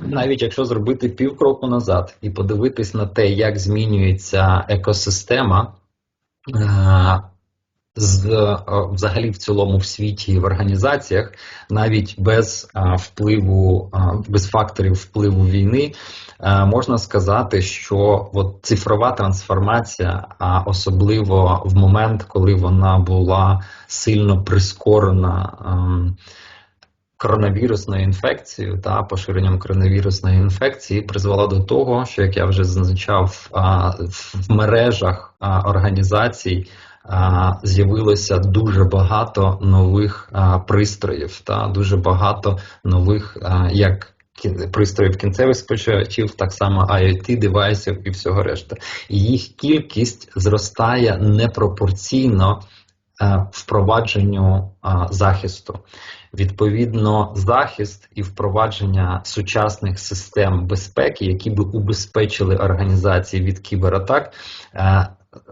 навіть якщо зробити півкроку назад і подивитись на те, як змінюється екосистема. е, е, взагалі в цілому в світі і в організаціях, навіть без е, впливу, без факторів впливу війни, можна сказати, що от цифрова трансформація, а особливо в момент, коли вона була сильно прискорена. Коронавірусною інфекцією та поширенням коронавірусної інфекції призвела до того, що як я вже зазначав, в мережах організацій з'явилося дуже багато нових пристроїв та дуже багато нових як пристроїв кінцевих споживачів, так само IoT девайсів і всього решта. І їх кількість зростає непропорційно впровадженню захисту. Відповідно, захист і впровадження сучасних систем безпеки, які би убезпечили організації від кібератак, е,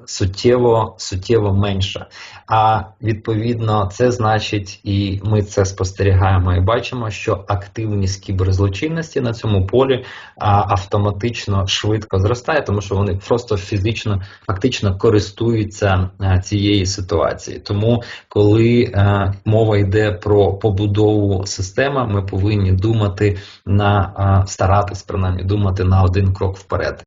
суттєво суттєво менше. А відповідно, це значить, і ми це спостерігаємо і бачимо, що активність кіберзлочинності на цьому полі автоматично швидко зростає, тому що вони просто фізично, фактично користуються цією ситуацією. Тому, коли е, мова йде про побудову системи, ми повинні думати на старатись принаймні думати на один крок вперед.